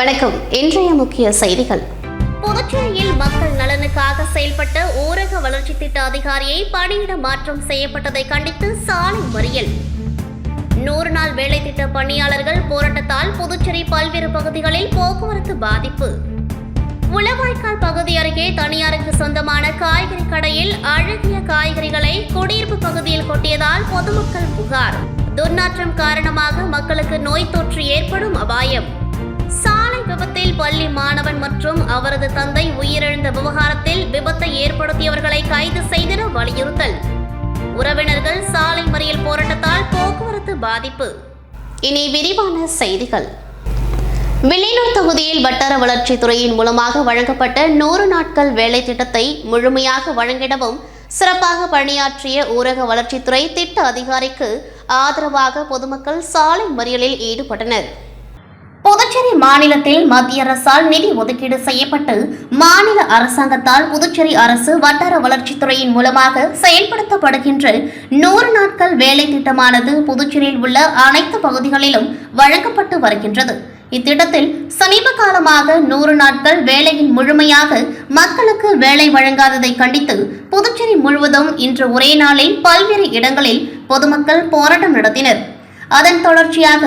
வணக்கம். இன்றைய முக்கிய செய்திகள். புதுச்சேரியில் மக்கள் நலனுக்காக செயல்பட்ட ஊரக வளர்ச்சி திட்ட அதிகாரியை பணியிட மாற்றம் செய்யப்பட்டதை கண்டித்து சாலை மறியல். நூறு நாள் வேலை திட்ட பணியாளர்கள் போராட்டத்தால் புதுச்சேரி பல்வேறு பகுதிகளில் போக்குவரத்து பாதிப்பு. உளவாய்க்கால் பகுதி அருகே தனியாருக்கு சொந்தமான காய்கறி கடையில் அழகிய காய்கறிகளை குடியிருப்பு பகுதியில் கொட்டியதால் பொதுமக்கள் புகார். துர்நாற்றம் காரணமாக மக்களுக்கு நோய் தொற்று ஏற்படும் அபாயம். பள்ளி மாணவன் மற்றும் அவரது தந்தை உயிரிழந்த விவகாரத்தில் விபத்தை ஏற்படுத்தியவர்களை கைது செய்திட வலியுறுத்தல். உறவினர்கள் சாலை மறியல் போராட்டத்தால் போக்குவரத்து பாதிப்பு. இனி விரிவான செய்திகள். வில்லியனூர் தொகுதியில் வட்டார வளர்ச்சித் துறையின் மூலமாக வழங்கப்பட்ட நூறு நாட்கள் வேலை திட்டத்தை முழுமையாக வழங்கிடவும் சிறப்பாக பணியாற்றிய ஊரக வளர்ச்சித்துறை திட்ட அதிகாரிக்கு ஆதரவாக பொதுமக்கள் சாலை மறியலில் ஈடுபட்டனர். புதுச்சேரி மாநிலத்தில் மத்திய அரசால் நிதி ஒதுக்கீடு செய்யப்பட்டு மாநில அரசாங்கத்தால் புதுச்சேரி அரசு வட்டார வளர்ச்சித்துறையின் மூலமாக செயல்படுத்தப்படுகின்ற நூறு நாட்கள் வேலை திட்டமானது புதுச்சேரியில் உள்ள அனைத்து பகுதிகளிலும் வழங்கப்பட்டு வருகின்றது. இத்திட்டத்தில் சமீப காலமாக நூறு நாட்கள் வேலையில் முழுமையாக மக்களுக்கு வேலை வழங்காததை கண்டித்து புதுச்சேரி முழுவதும் இன்று ஒரே நாளில் பல்வேறு இடங்களில் பொதுமக்கள் போராட்டம் நடத்தினர். அதன் தொடர்ச்சியாக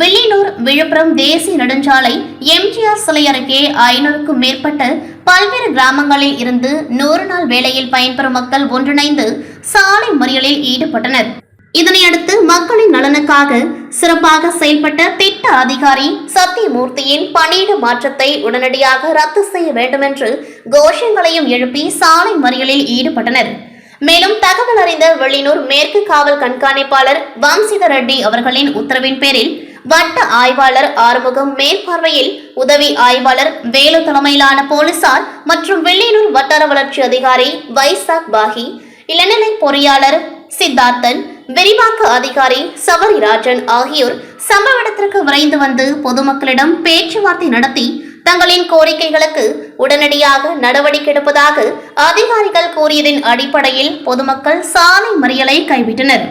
வில்லியனூர் விழுப்புரம் தேசிய நெடுஞ்சாலை எம்ஜிஆர் சிலை அருகே ஐநூறுக்கும் மேற்பட்ட பல்வேறு கிராமங்களில் இருந்து நூறு நாள் வேலையில் பயன்பெறும் மக்கள் ஒன்றிணைந்து சாலை மறியலில் ஈடுபட்டனர். இதனையடுத்து மக்களின் நலனுக்காக சிறப்பாக செயல்பட்ட திட்ட அதிகாரி சத்தியமூர்த்தியின் பணியிட மாற்றத்தை உடனடியாக ரத்து செய்ய வேண்டுமென்று கோஷங்களையும் எழுப்பி சாலை மறியலில் ஈடுபட்டனர். மேலும் தகவல் அறிந்த வெளியூர் மேற்கு காவல் கண்காணிப்பாளர் வம்சித ரெட்டி அவர்களின் உத்தரவின் பேரில் வட்ட ஆய்வாளர் ஆறுமுகம் மேற்பார்வையில் உதவி ஆய்வாளர் வேலு தலைமையிலான போலீசார் மற்றும் வெள்ளியனூர் வட்டார வளர்ச்சி அதிகாரி வைசாக் பாகி இளநிலை பொறியாளர் சித்தார்த்தன் விரிவாக்க அதிகாரி சவரிராஜன் ஆகியோர் சம்பவ இடத்திற்கு விரைந்து வந்து பொதுமக்களிடம் பேச்சுவார்த்தை நடத்தி தங்களின் கோரிக்கைகளுக்கு உடனடியாக நடவடிக்கை எடுப்பதாக அதிகாரிகள் கூறியதின் அடிப்படையில் பொதுமக்கள் சாலை மறியலை கைவிட்டனர்.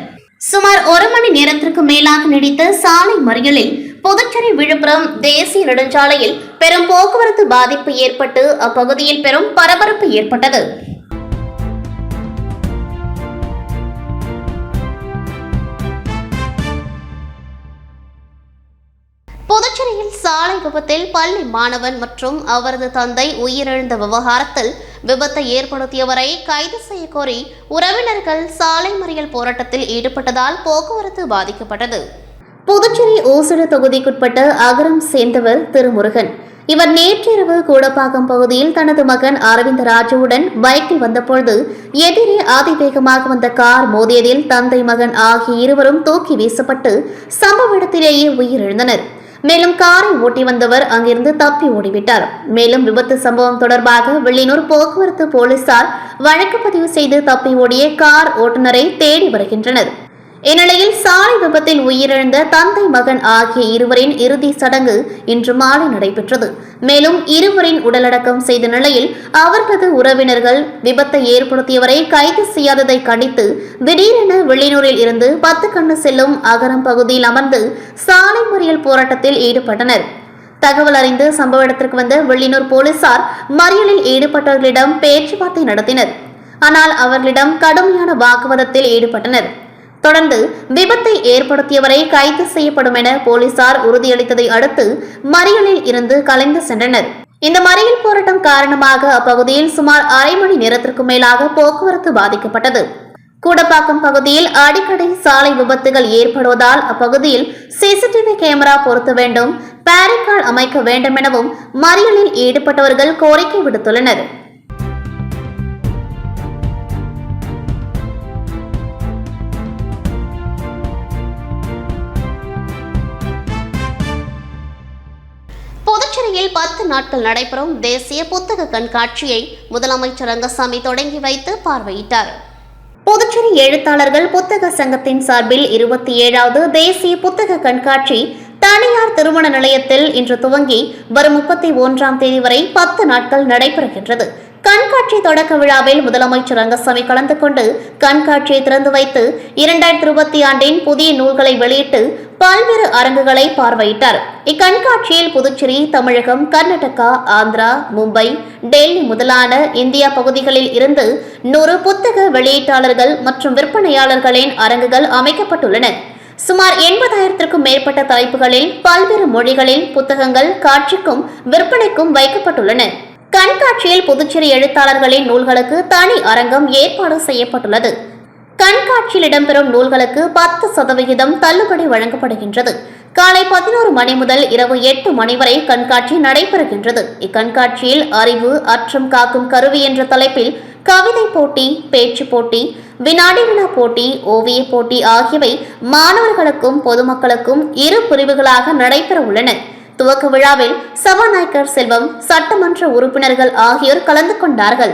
சுமார் ஒரு மணி நேரத்திற்கு மேலாக நீடித்த சாலை மறியலில் புதுச்சேரி விழுப்புரம் தேசிய நெடுஞ்சாலையில் பெரும் போக்குவரத்து பாதிப்பு ஏற்பட்டு அப்பகுதியில் பெரும் பரபரப்பு ஏற்பட்டது. சாலை விபத்தில் பள்ளி மாணவன் மற்றும் அவரது தந்தை உயிரிழந்த விவகாரத்தில் விபத்தை ஏற்படுத்தியவரை கைது செய்ய கோரி உறவினர்கள் சாலை மறியல் போராட்டத்தில் ஈடுபட்டதால் போக்குவரத்து பாதிக்கப்பட்டது. புதுச்சேரி ஓசூர் தொகுதிக்குட்பட்ட அகரம் சேர்ந்தவர் திருமுருகன். இவர் நேற்றிரவு கூடப்பாக்கம் பகுதியில் தனது மகன் அரவிந்த் ராஜுவுடன் பைக்கில் வந்தபொழுது எதிரே அதிவேகமாக வந்த கார் மோதியதில் தந்தை மகன் ஆகிய இருவரும் தூக்கி வீசப்பட்டு சம்பவ இடத்திலேயே உயிரிழந்தனர். மேலும் காரை ஓட்டி வந்தவர் அங்கிருந்து தப்பி ஓடிவிட்டார். மேலும் விபத்து சம்பவம் தொடர்பாக வெள்ளினூர் போக்குவரத்து போலீசார் வழக்கு பதிவு செய்து தப்பி ஓடிய கார் ஓட்டுநரை தேடி வருகின்றனர். இந்நிலையில் சாலை விபத்தில் உயிரிழந்த தந்தை மகன் ஆகிய இருவரின் இறுதி சடங்கு இன்று மாலை நடைபெற்றது. மேலும் இருவரின் உடலடக்கம் செய்த நிலையில் அவர்களது உறவினர்கள் விபத்தை ஏற்படுத்தியவரை கைது செய்யாததை கண்டித்து திடீரென வெளியூரில் இருந்து பத்து கண்ணு செல்லும் அகரம் பகுதியில் அமர்ந்து சாலை மறியல் போராட்டத்தில் ஈடுபட்டனர். தகவல் அறிந்து சம்பவ இடத்திற்கு வந்த வெள்ளினூர் போலீசார் மறியலில் ஈடுபட்டவர்களிடம் பேச்சுவார்த்தை நடத்தினர். ஆனால் அவர்களிடம் கடுமையான வாக்குவாதத்தில் ஈடுபட்டனர். தொடர்ந்து விபத்தை ஏற்படுத்தியவரை கைது செய்யப்படும் என போலீசார் உறுதியளித்ததை அடுத்து மறியலில் இருந்து கலைந்து சென்றனர். இந்த மறியல் போராட்டம் காரணமாக அப்பகுதியில் சுமார் அரை மணி நேரத்திற்கு மேலாக போக்குவரத்து பாதிக்கப்பட்டது. கூடப்பாக்கம் பகுதியில் அடிக்கடி சாலை விபத்துகள் ஏற்படுவதால் அப்பகுதியில் சிசிடிவி கேமரா பொருத்த வேண்டும் பேரிகார்டு அமைக்க வேண்டும் எனவும் மறியலில் ஈடுபட்டவர்கள் கோரிக்கை விடுத்துள்ளனர். பத்து நாட்கள் நடைபெறும் தேசிய புத்தக கண்காட்சியை முதலமைச்சர் ரங்கசாமி தொடங்கி வைத்து பார்வையிட்டார். புதுச்சேரி எழுத்தாளர்கள் புத்தக சங்கத்தின் சார்பில் இருபத்தி ஏழாவது தேசிய புத்தக கண்காட்சி தனியார் திருமண நிலையத்தில் இன்று துவங்கி வரும் முப்பத்தி ஒன்றாம் தேதி வரை பத்து நாட்கள் நடைபெறுகின்றது. கண்காட்சி தொடக்க விழாவில் முதலமைச்சர் ரங்கசாமி கலந்து கொண்டு கண்காட்சியை திறந்து வைத்து இரண்டாயிரத்தி இருபத்தி ஆண்டின் புதிய நூல்களை வெளியிட்டு பல்வேறு அரங்குகளை பார்வையிட்டார். இக்கண்காட்சியில் புதுச்சேரி தமிழகம் கர்நாடகா ஆந்திரா மும்பை டெல்லி முதலான இந்தியா பகுதிகளில் இருந்து நூறு புத்தக வெளியீட்டாளர்கள் மற்றும் விற்பனையாளர்களின் அரங்குகள் அமைக்கப்பட்டுள்ளன. சுமார் எண்பதாயிரத்திற்கும் மேற்பட்ட தலைப்புகளில் பல்வேறு மொழிகளில் புத்தகங்கள் காட்சிக்கும் விற்பனைக்கும் வைக்கப்பட்டுள்ளன. கண்காட்சியில் புதுச்சேரி எழுத்தாளர்களின் நூல்களுக்கு தனி அரங்கம் ஏற்பாடு செய்யப்பட்டுள்ளது. கண்காட்சியில் இடம்பெறும் நூல்களுக்கு பத்து சதவிகிதம் தள்ளுபடி வழங்கப்படுகின்றது. காலை பதினோரு மணி முதல் இரவு எட்டு மணி வரை கண்காட்சி நடைபெறுகின்றது. இக்கண்காட்சியில் அறிவு அற்றம் காக்கும் கருவி என்ற தலைப்பில் கவிதை போட்டி பேச்சு போட்டி வினாடி வினா போட்டி ஓவிய போட்டி ஆகியவை மாணவர்களுக்கும் பொதுமக்களுக்கும் இரு பிரிவுகளாக நடைபெற உள்ளன துவக்க விழாவில் சபாநாயகர் செல்வம் சட்டமன்ற உறுப்பினர்கள் ஆகியோர் கலந்து கொண்டார்கள்.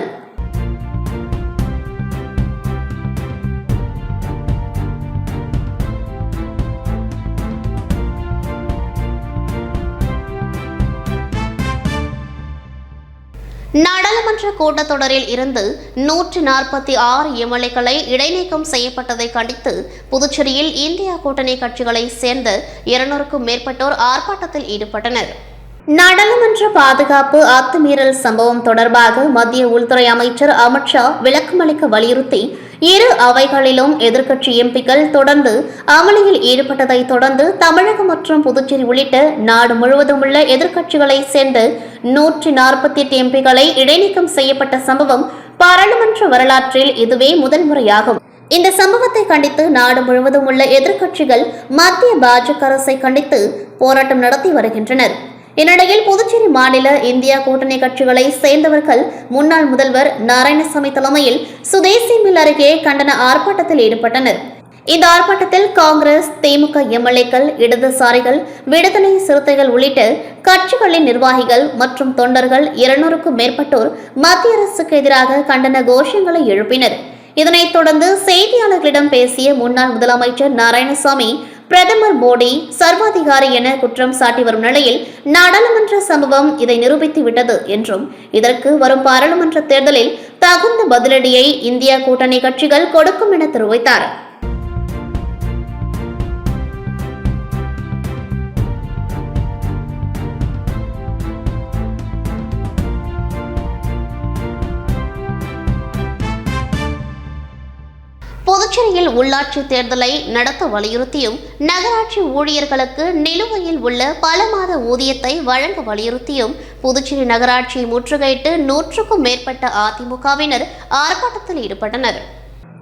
நாடாளுமன்ற கூட்டத்தொடரில் இருந்து நூற்றி நாற்பத்தி ஆறு எம்எல்ஏக்களை இடைநீக்கம் செய்யப்பட்டதை கண்டித்து புதுச்சேரியில் இந்தியா கூட்டணி கட்சிகளை சேர்ந்த இருநூறுக்கும் மேற்பட்டோர் ஆர்ப்பாட்டத்தில் ஈடுபட்டனர். நாடாளுமன்ற பாதுகாப்பு அத்துமீறல் சம்பவம் தொடர்பாக மத்திய உள்துறை அமைச்சர் அமித்ஷா விளக்கமளிக்க வலியுறுத்தி இரு அவைகளிலும் எதிர்க்கட்சி எம்பிக்கள் தொடர்ந்து அமளியில் ஈடுபட்டதை தொடர்ந்து தமிழகம் மற்றும் புதுச்சேரி உள்ளிட்ட நாடு முழுவதும் உள்ள எதிர்க்கட்சிகளை சேர்ந்த நூற்றி நாற்பத்தி எட்டு எம்பிக்களை இடைநீக்கம் செய்யப்பட்ட சம்பவம் பாராளுமன்ற வரலாற்றில் இதுவே முதல் முறையாகும். இந்த சம்பவத்தை கண்டித்து நாடு முழுவதும் உள்ள எதிர்க்கட்சிகள் மத்திய பாஜக அரசை கண்டித்து போராட்டம் நடத்தி வருகின்றனர். இந்நிலையில் புதுச்சேரி மாநில இந்தியா கூட்டணி கட்சிகளை சேர்ந்தவர்கள் முன்னாள் முதல்வர் நாராயணசாமி தலைமையில் சுதேசி மில் அருகே கண்டன ஆர்ப்பாட்டத்தில் ஈடுபட்டனர். இந்த ஆர்ப்பாட்டத்தில் காங்கிரஸ் திமுக எம்எல்ஏக்கள் இடதுசாரிகள் விடுதலை சிறுத்தைகள் உள்ளிட்ட கட்சிகளின் நிர்வாகிகள் மற்றும் தொண்டர்கள் இருநூறுக்கும் மேற்பட்டோர் மத்திய அரசுக்கு எதிராக கண்டன கோஷங்களை எழுப்பினர். இதனைத் தொடர்ந்து செய்தியாளர்களிடம் பேசிய முன்னாள் முதலமைச்சர் நாராயணசாமி பிரதமர் மோடி சர்வாதிகாரி என குற்றம் சாட்டி வரும் நிலையில் நாடாளுமன்ற சம்பவம் இதை நிரூபித்து விட்டது என்றும் இதற்கு வரும் பாராளுமன்ற தேர்தலில் தகுந்த பதிலடியை இந்திய கூட்டணி கட்சிகள் கொடுக்கும் என தெரிவித்தார். புதுச்சேரியில் உள்ளாட்சி தேர்தலை நடத்த வலியுறுத்தியும் நகராட்சி ஊழியர்களுக்கு நிலுவையில் உள்ள பல மாத ஊதியத்தை வழங்க வலியுறுத்தியும் புதுச்சேரி நகராட்சியை முற்றுகையிட்டு நூற்றுக்கும் மேற்பட்ட அதிமுகவினர் ஆர்ப்பாட்டத்தில் ஈடுபட்டனர்.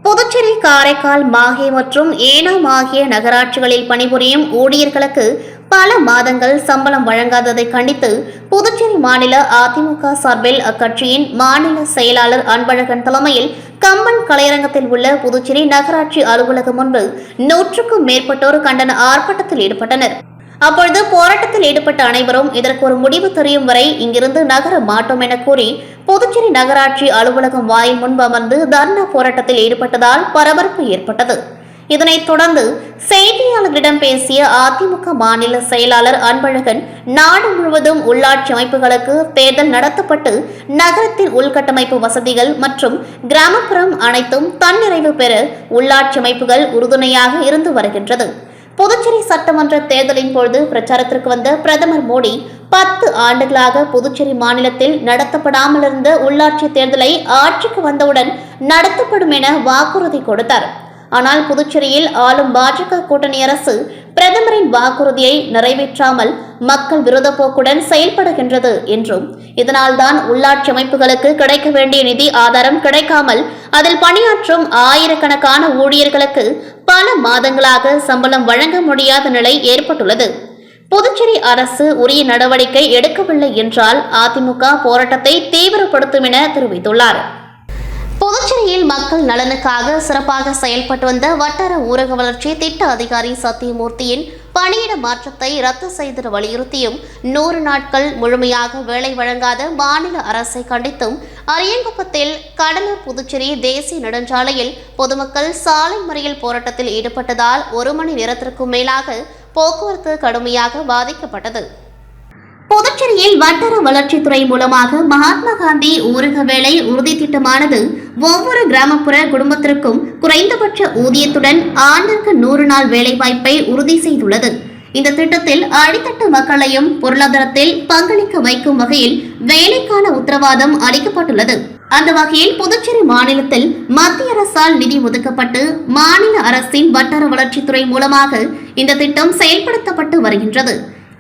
புதுச்சேரி காரைக்கால் மாஹே மற்றும் ஏனாம் ஆகிய நகராட்சிகளில் பணிபுரியும் ஊழியர்களுக்கு பல மாதங்கள் சம்பளம் வழங்காததை கண்டித்து புதுச்சேரி மாநில அதிமுக சார்பில் அக்கட்சியின் மாநில செயலாளர் அன்பழகன் தலைமையில் கம்பன் கலையரங்கத்தில் உள்ள புதுச்சேரி நகராட்சி அலுவலகம் முன்பு நூற்றுக்கும் மேற்பட்டோர் கண்டன ஆர்ப்பாட்டத்தில் ஈடுபட்டனர். அப்பொழுது போராட்டத்தில் ஈடுபட்ட அனைவரும் இதற்கு ஒரு முடிவு தெரியும் வரை இங்கிருந்து நகர மாட்டோம் என கூறி புதுச்சேரி நகராட்சி அலுவலகம் வாயில் முன்பு அமர்ந்து தர்ணா போராட்டத்தில் ஈடுபட்டதால் பரபரப்பு ஏற்பட்டது. இதனைத் தொடர்ந்து செய்தியாளர்களிடம் பேசிய அதிமுக மாநில செயலாளர் அன்பழகன் நாடு முழுவதும் உள்ளாட்சி அமைப்புகளுக்கு தேர்தல் நடத்தப்பட்டு நகரத்தின் உள்கட்டமைப்பு வசதிகள் மற்றும் கிராமப்புறம் அனைத்தும் தன்னிறைவு பெற உள்ளாட்சி அமைப்புகள் உறுதுணையாக இருந்து வருகின்றது. புதுச்சேரி சட்டமன்ற தேர்தலின் பொழுது பிரச்சாரத்திற்கு வந்த பிரதமர் மோடி பத்து ஆண்டுகளாக புதுச்சேரி மாநிலத்தில் நடத்தப்படாமல் இருந்த உள்ளாட்சி தேர்தலை ஆட்சிக்கு வந்தவுடன் நடத்தப்படும் என வாக்குறுதி கொடுத்தார். ஆனால் புதுச்சேரியில் ஆளும் பாஜக கூட்டணி அரசு பிரதமரின் வாக்குறுதியை நிறைவேற்றாமல் மக்கள் விரோத போக்குடன் செயல்படுகின்றது என்றும் இதனால்தான் உள்ளாட்சி அமைப்புகளுக்கு கிடைக்க வேண்டிய நிதி ஆதாரம் கிடைக்காமல் அதில் பணியாற்றும் ஆயிரக்கணக்கான ஊழியர்களுக்கு பல மாதங்களாக சம்பளம் வழங்க முடியாத நிலை ஏற்பட்டுள்ளது. புதுச்சேரி அரசு உரிய நடவடிக்கை எடுக்கவில்லை என்றால் அதிமுக போராட்டத்தை தீவிரப்படுத்தும் என தெரிவித்துள்ளார். புதுச்சேரியில் மக்கள் நலனுக்காக சிறப்பாக செயல்பட்டு வந்த வட்டார ஊரக வளர்ச்சி திட்ட அதிகாரி சத்தியமூர்த்தியின் பணியிட மாற்றத்தை ரத்து செய்திட வலியுறுத்தியும் நூறு நாட்கள் முழுமையாக வேலை வழங்காத மாநில அரசை கண்டித்தும் அரியங்குப்பத்தில் கடலூர் புதுச்சேரி தேசிய நெடுஞ்சாலையில் பொதுமக்கள் சாலை மறியல் போராட்டத்தில் ஈடுபட்டதால் ஒரு மணி நேரத்திற்கும் மேலாக போக்குவரத்து கடுமையாக பாதிக்கப்பட்டது. புதுச்சேரியில் வட்டார வளர்ச்சித்துறை மூலமாக மகாத்மா காந்தி ஊரக வேலை உறுதி திட்டமானது ஒவ்வொரு கிராமப்புற குடும்பத்திற்கும் குறைந்தபட்ச ஊதியத்துடன் ஆண்டிற்கு நூறு நாள் வேலைவாய்ப்பை உறுதி செய்துள்ளது. இந்த திட்டத்தில் அடித்தட்டு மக்களையும் பொருளாதாரத்தில் பங்களிக்க வைக்கும் வகையில் வேலைக்கான உத்தரவாதம் அளிக்கப்பட்டுள்ளது. அந்த வகையில் புதுச்சேரி மாநிலத்தில் மத்திய அரசால் நிதி ஒதுக்கப்பட்டு மாநில அரசின் வட்டார வளர்ச்சித்துறை மூலமாக இந்த திட்டம் செயல்படுத்தப்பட்டு வருகின்றது.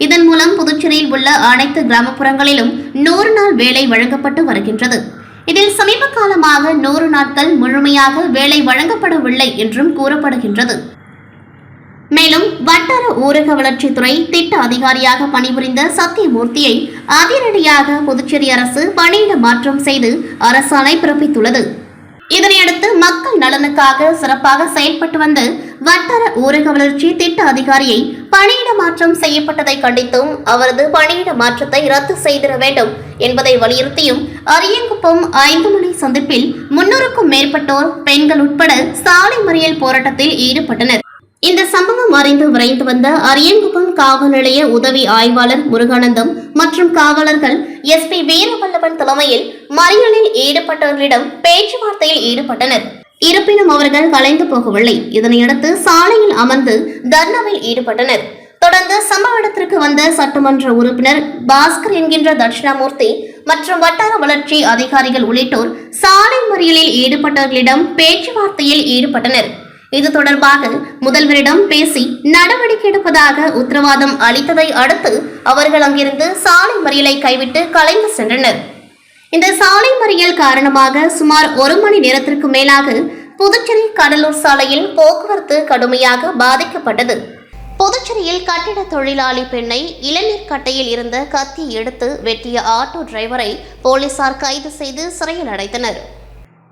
இதன் மூலம் புதுச்சேரியில் உள்ள அனைத்து கிராமப்புறங்களிலும் நூறு நாள் வேலை வழங்கப்பட்டு வருகின்றது. இதில் சமீப காலமாக நூறு நாட்கள் முழுமையாக வேலை வழங்கப்படவில்லை என்றும் கூறப்படுகின்றது. மேலும் வட்டார ஊரக வளர்ச்சித்துறை திட்ட அதிகாரியாக பணிபுரிந்த சத்தியமூர்த்தியை அதிரடியாக புதுச்சேரி அரசு பணியிட மாற்றம் செய்து அரசாணை பிறப்பித்துள்ளது. இதனையடுத்து மக்கள் நலனுக்காக சிறப்பாக செயல்பட்டு வந்த வட்டார ஊரக வளர்ச்சி திட்ட அதிகாரியை பணியிட மாற்றம் செய்யப்பட்டதை கண்டித்தும் அவரது பணியிட மாற்றத்தை ரத்து செய்திட வேண்டும் என்பதை வலியுறுத்தியும் அரியங்குப்பம் ஐந்து மணி சந்திப்பில் முன்னூறுக்கும் மேற்பட்டோர் பெண்கள் உட்பட சாலை மறியல் போராட்டத்தில் ஈடுபட்டனர். இந்த சம்பவம் அறிந்து விரைந்து வந்த அரியங்குப்பம் காவல் நிலைய உதவி ஆய்வாளர் முருகானந்தம் மற்றும் காவலர்கள் எஸ்பி வீரவல்லவன் தலைமையில் மறியலில் ஈடுபட்டவர்களிடம் பேச்சுவார்த்தையில் ஈடுபட்டனர். இருப்பினும் அவர்கள் கலைந்து போகவில்லை. இதனையடுத்து சாலையில் அமர்ந்து தர்ணாவில் ஈடுபட்டனர். தொடர்ந்து சம்பவ இடத்திற்கு வந்த சட்டமன்ற உறுப்பினர் பாஸ்கர் என்கின்ற தட்சிணாமூர்த்தி மற்றும் வட்டார வளர்ச்சி அதிகாரிகள் உள்ளிட்டோர் சாலை மறியலில் ஈடுபட்டவர்களிடம் பேச்சுவார்த்தையில் ஈடுபட்டனர். இது தொடர்பாக முதல்வரிடம் பேசி நடவடிக்கை எடுப்பதாக உத்தரவாதம் அளித்ததை அடுத்து அவர்கள் அங்கிருந்து சாலை மறியலை கைவிட்டு கலைந்து சென்றனர். இந்த சாலை மறியல் காரணமாக சுமார் ஒரு மணி நேரத்திற்கு மேலாக புதுச்சேரி கடலூர் சாலையில் போக்குவரத்து கடுமையாக பாதிக்கப்பட்டது. புதுச்சேரியில் கட்டிட தொழிலாளி பெண்ணை இளநீர் கட்டையில் இருந்த கத்தி எடுத்து வெட்டிய ஆட்டோ டிரைவரை போலீசார் கைது செய்து சிறையில் அடைத்தனர்.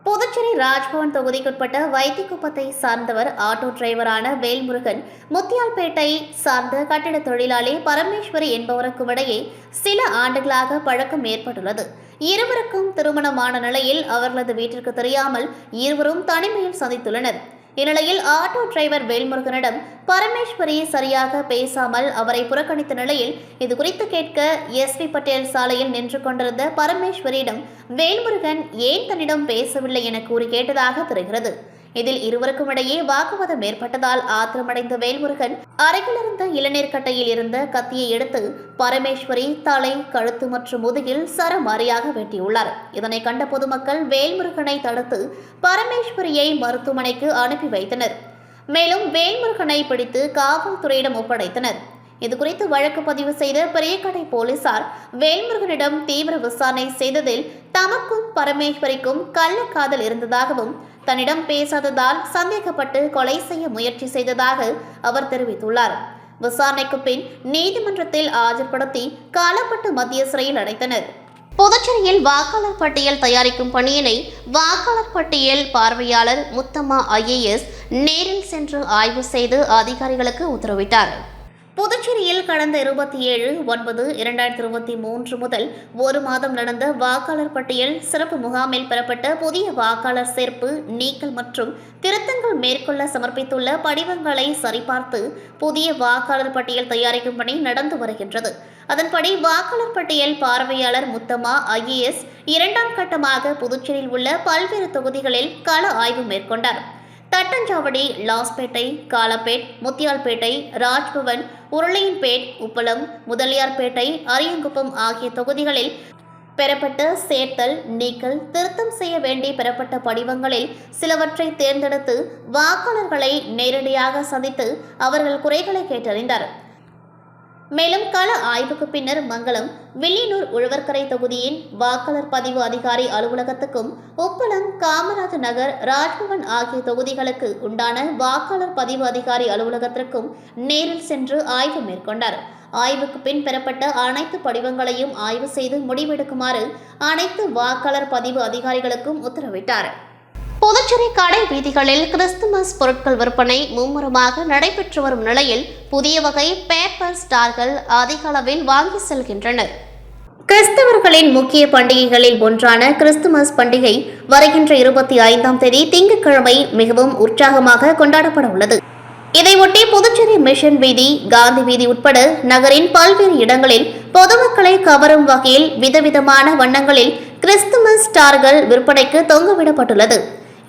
புதுச்சேரி ராஜ்பவன் தொகுதிக்குட்பட்ட வைத்திக்குப்பத்தை சார்ந்தவர் ஆட்டோ டிரைவரான வேல்முருகன் முத்தியால்பேட்டை சார்ந்த கட்டிட தொழிலாளி பரமேஸ்வரி என்பவருக்கும் இடையே சில ஆண்டுகளாக பழக்கம் ஏற்பட்டுள்ளது. இருவருக்கும் திருமணமான நிலையில் அவர்களது வீட்டிற்கு தெரியாமல் இருவரும் தனிமையில் சந்தித்துள்ளனர். இந்நிலையில் ஆட்டோ டிரைவர் வேல்முருகனிடம் பரமேஸ்வரி சரியாக பேசாமல் அவரை புறக்கணித்த நிலையில் இது குறித்து கேட்க எஸ்வி பட்டேல் சாலையில் நின்று கொண்டிருந்த பரமேஸ்வரியிடம் வேல்முருகன் ஏன் தன்னிடம் பேசவில்லை என கூறி கேட்டதாக தெரிகிறது. இதில் இருவருக்கும் இடையே வாக்குவாதம் ஏற்பட்டதால் ஆத்திரமடைந்த வேல்முருகன் அருகிலிருந்த இளநீர் கட்டையில் இருந்த கத்தியை எடுத்து பரமேஸ்வரி தலை கழுத்து மற்றும் முதுகில் சரமாரியாக வெட்டியுள்ளார். இதனை கண்ட பொதுமக்கள் வேல்முருகனை தடுத்து பரமேஸ்வரியை மருத்துவமனைக்கு அனுப்பி வைத்தனர். மேலும் வேல்முருகனை பிடித்து காவல்துறையிடம் ஒப்படைத்தனர். இதுகுறித்து வழக்கு பதிவு செய்த பெரியக்கடை போலீசார் வேல்முருகனிடம் தீவிர விசாரணை செய்ததில் தமக்கும் பரமேஸ்வரிக்கும் கள்ளக்காதல் இருந்ததாகவும் தன்னிடம் பேசாததால் சந்தேகப்பட்டு கொலை செய்ய முயற்சி செய்ததாக அவர் தெரிவித்துள்ளார். விசாரணைக்கு பின் நீதிமன்றத்தில் ஆஜர்படுத்தி காலப்பட்டு மத்திய சிறையில் அடைத்தனர். புதுச்சேரியில் வாக்காளர் பட்டியல் தயாரிக்கும் பணியினை வாக்காளர் பட்டியல் பார்வையாளர் முத்தம்மா ஐஏஎஸ் நேரில் சென்று ஆய்வு செய்து அதிகாரிகளுக்கு உத்தரவிட்டார். புதுச்சேரியில் கடந்த இருபத்தி ஏழு ஒன்பது இரண்டாயிரத்தி இருபத்தி மூன்று முதல் ஒரு மாதம் நடந்த வாக்காளர் பட்டியல் சிறப்பு முகாமில் பெறப்பட்ட புதிய வாக்காளர் சேர்ப்பு நீக்கல் மற்றும் திருத்தங்கள் மேற்கொள்ள சமர்ப்பித்துள்ள படிவங்களை சரிபார்த்து புதிய வாக்காளர் பட்டியல் தயாரிக்கும் பணி நடந்து வருகின்றது. அதன்படி வாக்காளர் பட்டியல் பார்வையாளர் முத்தமா ஐஏஎஸ் இரண்டாம் கட்டமாக புதுச்சேரியில் உள்ள பல்வேறு தொகுதிகளில் கள ஆய்வு மேற்கொண்டார். தட்டஞ்சாவடி லாஸ்பேட்டை காலப்பேட் முத்தியால்பேட்டை ராஜ்பவன் உருளையன்பேட் உப்பளம் முதலியார்பேட்டை அரியங்குப்பம் ஆகிய தொகுதிகளில் பெறப்பட்ட சேர்த்தல் நீக்கல் திருத்தம் செய்ய வேண்டி பெறப்பட்ட படிவங்களில் சிலவற்றை தேர்ந்தெடுத்து வாக்காளர்களை நேரடியாக சந்தித்து அவர்கள் குறைகளை கேட்டறிந்தார். மேலும் கள ஆய்வுக்கு பின்னர் மங்களம் வில்லியனூர் உழவர்கரை தொகுதியின் வாக்காளர் பதிவு அதிகாரி அலுவலகத்துக்கும் உப்பளம் காமராஜ் நகர் ராஜ்பவன் ஆகிய தொகுதிகளுக்கு உண்டான வாக்காளர் பதிவு அதிகாரி அலுவலகத்திற்கும் நேரில் சென்று ஆய்வு மேற்கொண்டார். ஆய்வுக்கு பின் பெறப்பட்ட அனைத்து படிவங்களையும் ஆய்வு செய்து முடிவெடுக்குமாறு அனைத்து வாக்காளர் பதிவு அதிகாரிகளுக்கும் உத்தரவிட்டார். புதுச்சேரி கடை வீதிகளில் கிறிஸ்துமஸ் பொருட்கள் விற்பனை மும்முரமாக நடைபெற்று வரும் நிலையில் புதிய வகை பேப்பர் ஸ்டார்கள் அதிக அளவில் வாங்கி செல்கின்றனர். கிறிஸ்தவர்களின் முக்கிய பண்டிகைகளில் ஒன்றான கிறிஸ்துமஸ் பண்டிகை வருகின்ற இருபத்தி ஐந்தாம் தேதி திங்கட்கிழமை மிகவும் உற்சாகமாக கொண்டாடப்பட உள்ளது. இதையொட்டி புதுச்சேரி மிஷன் வீதி காந்தி வீதி உட்பட நகரின் பல்வேறு இடங்களில் பொதுமக்களை கவரும் வகையில் விதவிதமான வண்ணங்களில் கிறிஸ்துமஸ் ஸ்டார்கள் விற்பனைக்கு தொங்கவிடப்பட்டுள்ளது.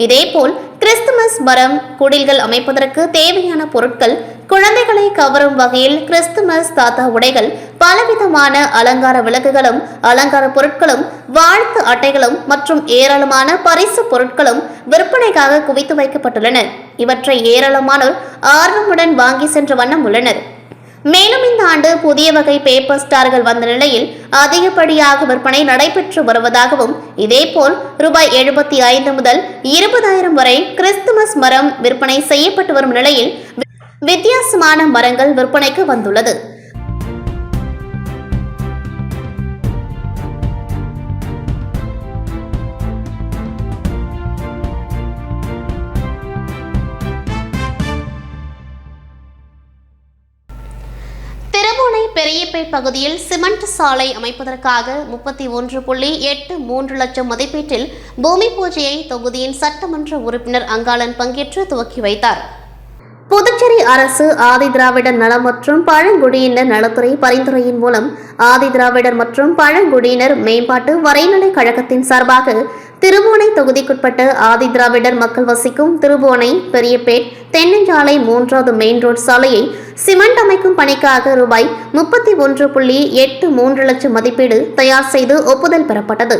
இதேபோல் கிறிஸ்துமஸ் மரம் குடில்கள் அமைப்பதற்கு தேவையான பொருட்கள் குழந்தைகளை கவரும் வகையில் கிறிஸ்துமஸ் தாத்தா உடைகள் பலவிதமான அலங்கார விளக்குகளும் அலங்கார பொருட்களும் வாழ்த்து அட்டைகளும் மற்றும் ஏராளமான பரிசு பொருட்களும் விற்பனைக்காக குவித்து வைக்கப்பட்டுள்ளன. இவற்றை ஏராளமானோர் ஆர்வமுடன் வாங்கி சென்ற வண்ணம் உள்ளனர். மேலும் இந்த ஆண்டு புதிய வகை பேப்பர் ஸ்டார்கள் வந்த நிலையில் அதிகப்படியாக விற்பனை நடைபெற்று வருவதாகவும் இதேபோல் ரூபாய் எழுபத்தி ஐந்து முதல் இருபதாயிரம் வரை கிறிஸ்துமஸ் மரம் விற்பனை செய்யப்பட்டு வரும் நிலையில் வித்தியாசமான மரங்கள் விற்பனைக்கு வந்துள்ளது. பெரியப்பை பகுதியில் சிமெண்ட் சாலை அமைப்பதற்காக முப்பத்தி ஒன்று புள்ளி எட்டு மூன்று லட்சம் மதிப்பீட்டில் பூமி பூஜையை தொகுதியின் சட்டமன்ற உறுப்பினர் அங்காளன் பங்கேற்று துவக்கி வைத்தார். புதுச்சேரி அரசு ஆதி திராவிடர் நலம் மற்றும் பழங்குடியினர் நலத்துறை பரிந்துரையின் மூலம் ஆதி திராவிடர் மற்றும் பழங்குடியினர் மேம்பாட்டு வரைநிலை கழகத்தின் சார்பாக திருபுவனை தொகுதிக்குட்பட்ட ஆதி திராவிடர் மக்கள் வசிக்கும் திருபுவனை பெரியப்பேட் தென்னஞ்சாலை மூன்றாவது மெயின் ரோட் சாலையை சிமெண்ட் அமைக்கும் பணிக்காக ரூபாய் முப்பத்தி ஒன்று புள்ளி எட்டு மூன்று லட்சம் மதிப்பீடு தயார் செய்து ஒப்புதல் பெறப்பட்டது.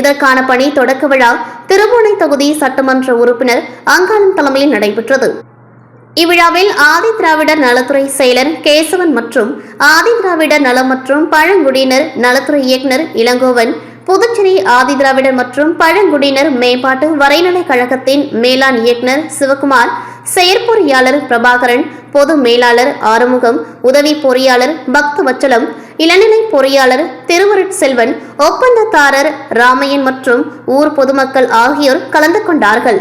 இதற்கான பணி தொடக்க விழா திருபுவனை தொகுதி சட்டமன்ற உறுப்பினர் அங்காளன் தலைமையில் நடைபெற்றது. இவ்விழாவில் ஆதி திராவிடர் நலத்துறை செயலர் கேசவன் மற்றும் ஆதி திராவிடர் நலம் மற்றும் பழங்குடியினர் நலத்துறை இயக்குனர் இளங்கோவன் புதுச்சேரி ஆதி திராவிடர் மற்றும் பழங்குடியினர் மேம்பாட்டு வரைநிலை கழகத்தின் மேலாண் இயக்குனர் சிவகுமார் செயற்பொறியாளர் பிரபாகரன் பொது மேலாளர் ஆறுமுகம் உதவி பொறியாளர் பக்தவச்சலம் இளநிலை பொறியாளர் திருவருட்செல்வன் ஒப்பந்ததாரர் ராமையன் மற்றும் ஊர் பொதுமக்கள் ஆகியோர் கலந்து கொண்டார்கள்.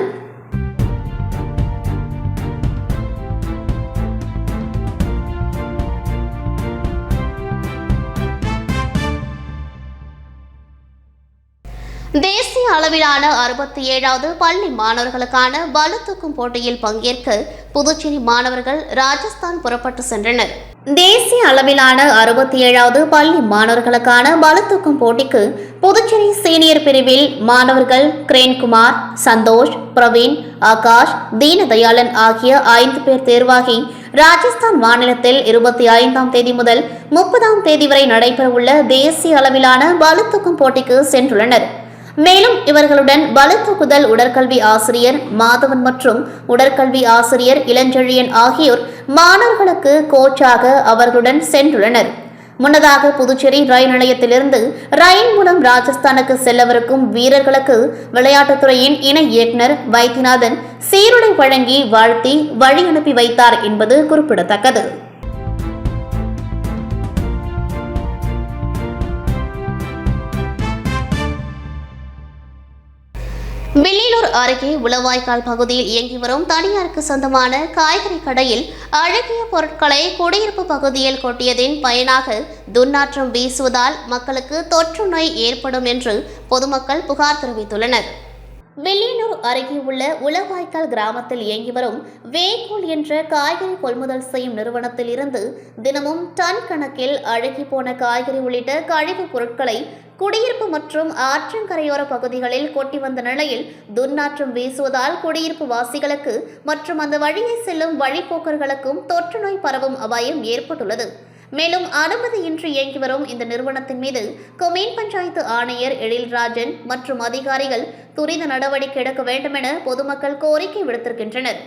தேசிய அளவிலான அறுபத்தி ஏழாவது பள்ளி மாணவர்களுக்கான பளு போட்டியில் பங்கேற்க புதுச்சேரி மாணவர்கள் ராஜஸ்தான் புறப்பட்டு சென்றனர். தேசிய அளவிலான அறுபத்தி ஏழாவது பள்ளி மாணவர்களுக்கான பளு போட்டிக்கு புதுச்சேரி சீனியர் பிரிவில் மாணவர்கள் கிரேன்குமார் சந்தோஷ் பிரவீன் ஆகாஷ் தீனதயாளன் ஆகிய ஐந்து பேர் தேர்வாகி ராஜஸ்தான் மாநிலத்தில் இருபத்தி ஐந்தாம் தேதி முதல் முப்பதாம் தேதி வரை நடைபெறவுள்ள தேசிய அளவிலான பளு போட்டிக்கு சென்றுள்ளனர். மேலும் இவர்களுடன் வலுத்துகுதல் உடற்கல்வி ஆசிரியர் மாதவன் மற்றும் உடற்கல்வி ஆசிரியர் இளஞ்செழியன் ஆகியோர் மாணவர்களுக்கு கோச்சாக அவர்களுடன் சென்றுள்ளனர். முன்னதாக புதுச்சேரி ரயில் நிலையத்திலிருந்து ரயில் மூலம் ராஜஸ்தானுக்கு செல்லவிருக்கும் வீரர்களுக்கு விளையாட்டுத்துறையின் இணை இயக்குனர் வைத்தியநாதன் சீருடை வழங்கி வாழ்த்தி வழி அனுப்பி வைத்தார் என்பது குறிப்பிடத்தக்கது. வில்லியனூர் அருகே உளவாய்க்கால் பகுதியில் இயங்கி வரும் தனியாருக்கு சொந்தமான காய்கறி கடையில் அழகிய பொருட்களை குடியிருப்பு பகுதியில் கொட்டியதின் பயனாக துர்நாற்றம் வீசுவதால் மக்களுக்கு தொற்று நோய் ஏற்படும் என்று பொதுமக்கள் புகார் தெரிவித்துள்ளனர். வில்லியனூர் அருகே உள்ள உலவாய்க்கால் கிராமத்தில் இயங்கி வரும் வேகோல் என்ற காய்கறி கொள்முதல் செய்யும் நிறுவனத்தில் இருந்து தினமும் டன் கணக்கில் அழுகி போன காய்கறி உள்ளிட்ட கழிவுப் பொருட்களை குடியிருப்பு மற்றும் ஆற்றங்கரையோர பகுதிகளில் கொட்டி வந்த நிலையில் துர்நாற்றம் வீசுவதால் குடியிருப்பு வாசிகளுக்கு மற்றும் அந்த வழியை செல்லும் வழிப்போக்கர்களுக்கும் தொற்று நோய் பரவும் அபாயம் ஏற்பட்டுள்ளது. மேலும் அனுமதியின்றி இயங்கி வரும் இந்த நிறுவனத்தின் மீது கொமேன் பஞ்சாயத்து ஆணையர் எழில்ராஜன் மற்றும் அதிகாரிகள் துரித நடவடிக்கை எடுக்க வேண்டுமென பொதுமக்கள் கோரிக்கை விடுத்திருக்கின்றனர்.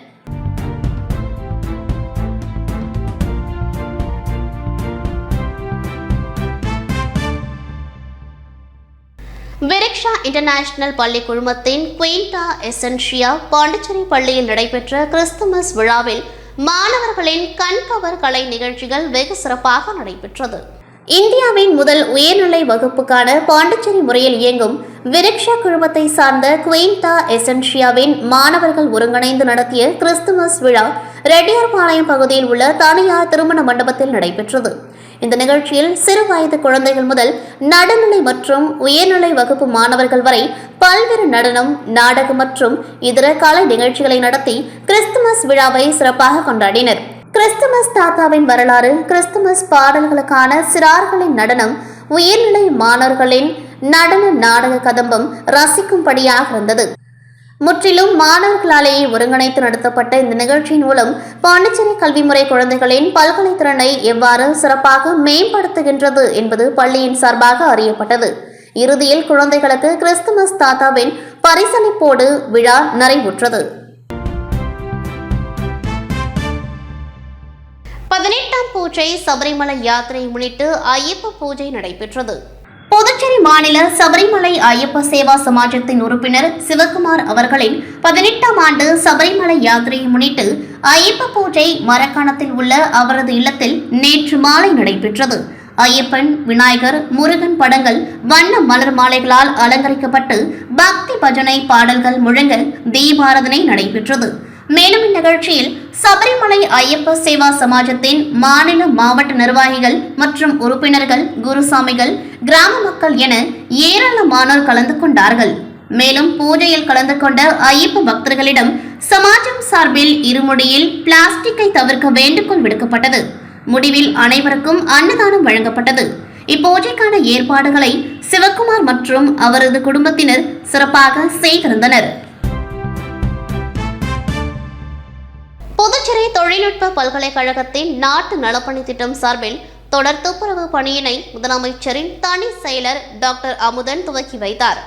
விரிக்ஷா இன்டர்நேஷனல் பள்ளி குழுமத்தின் குயின்டா எசன்ஷியா பாண்டிச்சேரி பள்ளியில் நடைபெற்ற கிறிஸ்துமஸ் விழாவில் மாணவர்களின் கண்கவர் கலை நிகழ்ச்சிகள் வெகு சிறப்பாக நடைபெற்றது. இந்தியாவின் முதல் உயர்நிலை வகுப்புக்கான பாண்டிச்சேரி முறையில் இயங்கும் விரக்ஷா குழுமத்தை சார்ந்த குயின்டா எசன்ஷியாவின் மாணவர்கள் ஒருங்கிணைந்து நடத்திய கிறிஸ்துமஸ் விழா ரெட்டியார்பாளையம் பகுதியில் உள்ள தனியார் திருமண மண்டபத்தில் நடைபெற்றது. இந்த நிகழ்ச்சியில் சிறு வயது குழந்தைகள் முதல் நடுநிலை மற்றும் உயர்நிலை வகுப்பு மாணவர்கள் வரை பல்வேறு நடனம் நாடகம் மற்றும் இதர கலை நிகழ்ச்சிகளை நடத்தி கிறிஸ்துமஸ் விழாவை சிறப்பாக கொண்டாடினர். கிறிஸ்துமஸ் தாத்தாவின் வரலாறு கிறிஸ்துமஸ் பாடல்களுக்கான சிறார்களின் நடனம் உயர்நிலை மாணவர்களின் நடன நாடக கதம்பம் ரசிக்கும்படியாக இருந்தது. முற்றிலும் மாணவர்களாலேயே ஒருங்கிணைத்து நடத்தப்பட்ட இந்த நிகழ்ச்சியின் மூலம் பாண்டிச்சேரி கல்வி முறை குழந்தைகளின் பல்கலைத்திறனை எவ்வாறு சிறப்பாக மேம்படுத்துகின்றது என்பது பள்ளியின் சார்பாக அறியப்பட்டது. இறுதியில் குழந்தைகளுக்கு கிறிஸ்துமஸ் தாத்தாவின் பரிசளிப்போடு விழா நிறைவுற்றது. பதினெட்டாம் பூஜை சபரிமலை யாத்திரை முன்னிட்டு ஐயப்ப பூஜை நடைபெற்றது. புதுச்சேரி மாநில சபரிமலை ஐயப்ப சேவா சமாஜத்தின் உறுப்பினர் சிவகுமார் அவர்களின் பதினெட்டாம் ஆண்டு சபரிமலை யாத்திரையை முன்னிட்டு ஐயப்ப பூஜை மரக்காணத்தில் உள்ள அவரது இல்லத்தில் நேற்று மாலை நடைபெற்றது. ஐயப்பன் விநாயகர் முருகன் படங்கள் வண்ண மலர் மாலைகளால் அலங்கரிக்கப்பட்டு பக்தி பஜனை பாடல்கள் முழங்க தீபாராதனை நடைபெற்றது. மேலும் இந்நிகழ்ச்சியில் சபரிமலை ஐயப்ப சேவா சமாஜத்தின் மாநில மாவட்ட நிர்வாகிகள் மற்றும் உறுப்பினர்கள் குருசாமிகள் கிராம மக்கள் என ஏராளமானோர் கலந்து கொண்டார்கள். மேலும் பூஜையில் கலந்து கொண்ட ஐயப்ப பக்தர்களிடம் சமாஜம் சார்பில் இருமுடியில் பிளாஸ்டிக்கை தவிர்க்க வேண்டுகோள் விடுக்கப்பட்டது. முடிவில் அனைவருக்கும் அன்னதானம் வழங்கப்பட்டது. இப்பூஜைக்கான ஏற்பாடுகளை சிவக்குமார் மற்றும் அவரது குடும்பத்தினர் சிறப்பாக செய்திருந்தனர். புதுச்சேரி தொழில்நுட்ப பல்கலைக்கழகத்தின் நாட்டு நலப்பணி திட்டம் சார்பில் தொடர் துப்புரவு பணியினை முதலமைச்சரின் தனி செயலர் டாக்டர் அமுதன் துவக்கி வைத்தார்.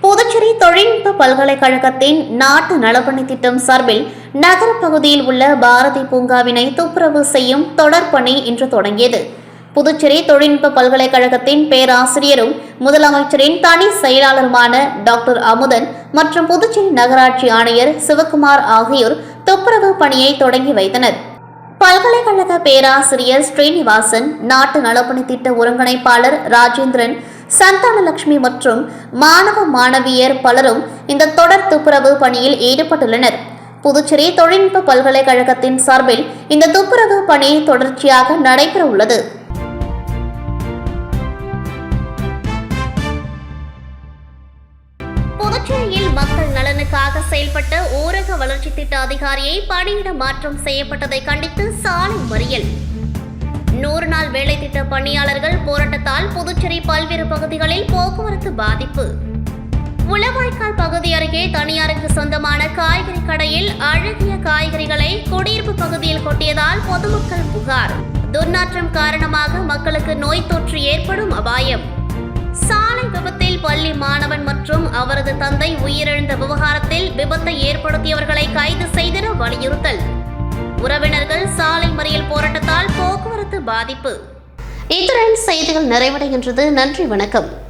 புதுச்சேரி தொழில்நுட்ப பல்கலைக்கழகத்தின் நாட்டு நலப்பணி திட்டம் சார்பில் நகர பகுதியில் உள்ள பாரதி பூங்காவினை துப்புரவு செய்யும் தொடர் பணி இன்று தொடங்கியது. புதுச்சேரி தொழில்நுட்ப பல்கலைக்கழகத்தின் பேராசிரியரும் முதலமைச்சரின் தனி செயலாளருமான டாக்டர் அமுதன் மற்றும் புதுச்சேரி நகராட்சி ஆணையர் சிவக்குமார் ஆகியோர் துப்புரவு பணியை தொடங்கி வைத்தனர். பல்கலைக்கழக பேராசிரியர் ஸ்ரீனிவாசன் நாட்டு நலப்பணி திட்ட ஒருங்கிணைப்பாளர் ராஜேந்திரன் சந்தானலட்சுமி மற்றும் மாணவ மாணவியர் பலரும் இந்த தொடர் துப்புரவு பணியில் ஈடுபட்டுள்ளனர். புதுச்சேரி தொழில்நுட்ப பல்கலைக்கழகத்தின் சார்பில் இந்த துப்புரவு பணி தொடர்ச்சியாக நடைபெற உள்ளது மதுரையில் மக்கள் நலனுக்காக செயல்பட்ட ஊரக வளர்ச்சி திட்ட அதிகாரியை பணியிட மாற்றம் செய்யப்பட்டதை கண்டித்து சாலை மறியல். நூறு நாள் வேலை திட்ட பணியாளர்கள் போராட்டத்தால் புதுச்சேரி பல்வேறு பகுதிகளில் போக்குவரத்து பாதிப்பு. உளவாய்க்கால் பகுதி அருகே தனியாருக்கு சொந்தமான காய்கறி கடையில் அழகிய காய்கறிகளை குடியிருப்பு பகுதியில் கொட்டியதால் பொதுமக்கள் புகார். துர்நாற்றம் காரணமாக மக்களுக்கு நோய் தொற்று ஏற்படும் அபாயம். விபத்தில் பள்ளி மாணவன் மற்றும் அவரது தந்தை உயிரிழந்த விவகாரத்தில் விபத்தை ஏற்படுத்தியவர்களை கைது செய்திட வலியுறுத்தல். உறவினர்கள் சாலை மறியல் போராட்டத்தால் போக்குவரத்து பாதிப்பு. இத்துடன் செய்திகள் நிறைவடைகின்றது. நன்றி வணக்கம்.